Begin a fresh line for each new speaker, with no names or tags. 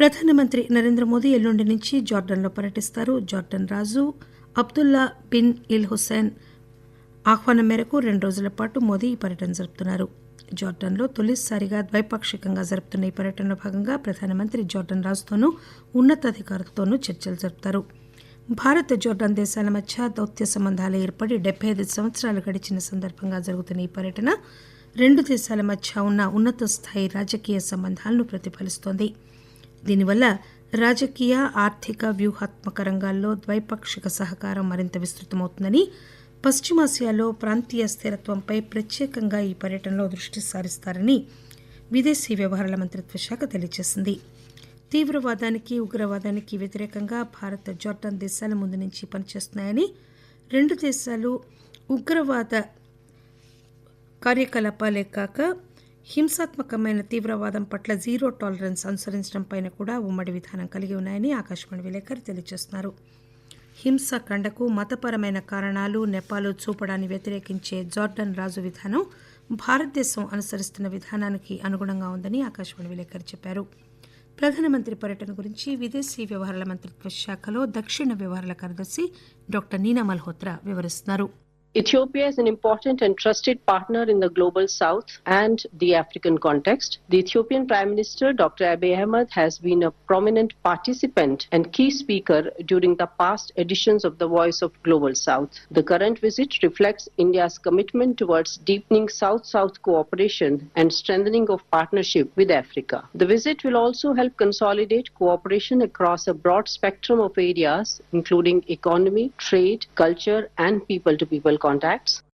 ప్రధానమంత్రి నరేంద్ర మోదీ ఎల్లుండి నుంచి జార్డన్లో పర్యటిస్తారు. జార్డన్ రాజు అబ్దుల్లా బిన్ ఇల్ హుస్సేన్ ఆహ్వానం మేరకు రెండు రోజుల పాటు మోదీ ఈ పర్యటన జరుపుతున్నారు. జార్డన్లో తొలిసారిగా ద్వైపాక్షికంగా జరుపుతున్న ఈ పర్యటనలో భాగంగా ప్రధానమంత్రి జార్డన్ రాజుతోనూ ఉన్నతాధికారులతోనూ చర్చలు జరుపుతారు. భారత్ జోర్డాన్ దేశాల మధ్య దౌత్య సంబంధాలు ఏర్పడి డెబ్బై ఐదు సంవత్సరాలు గడిచిన సందర్భంగా జరుగుతున్న ఈ పర్యటన రెండు దేశాల మధ్య ఉన్న ఉన్నత స్థాయి రాజకీయ సంబంధాలను ప్రతిఫలిస్తోంది. దీనివల్ల రాజకీయ ఆర్థిక వ్యూహాత్మక రంగాల్లో ద్వైపాక్షిక సహకారం మరింత విస్తృతమవుతుందని పశ్చిమాసియాలో ప్రాంతీయ స్థిరత్వంపై ప్రత్యేకంగా ఈ పర్యటనలో దృష్టి సారిస్తారని విదేశీ వ్యవహారాల మంత్రిత్వ శాఖ తెలియజేసింది. తీవ్రవాదానికి ఉగ్రవాదానికి వ్యతిరేకంగా భారత్ జోర్డాన్ దేశాల ముందు నుంచి పనిచేస్తున్నాయని రెండు దేశాలు ఉగ్రవాద కార్యకలాపాలే కాక హింసాత్మకమైన తీవ్రవాదం పట్ల జీరో టాలరెన్స్ అనుసరించడంపై కూడా ఉమ్మడి విధానం కలిగి ఉన్నాయని ఆకాశవాణి విలేకరి తెలియజేస్తున్నారు. హింసాఖండకు మతపరమైన కారణాలు నెపాలు చూపడాన్ని వ్యతిరేకించే జార్డన్ రాజు విధానం భారతదేశం అనుసరిస్తున్న విధానానికి అనుగుణంగా ఉందని ఆకాశవాణి విలేకరి చెప్పారు. ప్రధానమంత్రి పర్యటన గురించి విదేశీ వ్యవహారాల మంత్రిత్వ శాఖలో దక్షిణ వ్యవహారాల కార్యదర్శి డాక్టర్ నీనా మల్హోత్రా వివరిస్తున్నారు.
Ethiopia is an important and trusted partner in the global south and the African context. The Ethiopian Prime Minister Dr. Abiy Ahmed has been a prominent participant and key speaker during the past editions of the Voice of Global South. The current visit reflects India's commitment towards deepening South-South cooperation and strengthening of partnership with Africa. The visit will also help consolidate cooperation across a broad spectrum of areas including economy, trade, culture and people-to-people contacts.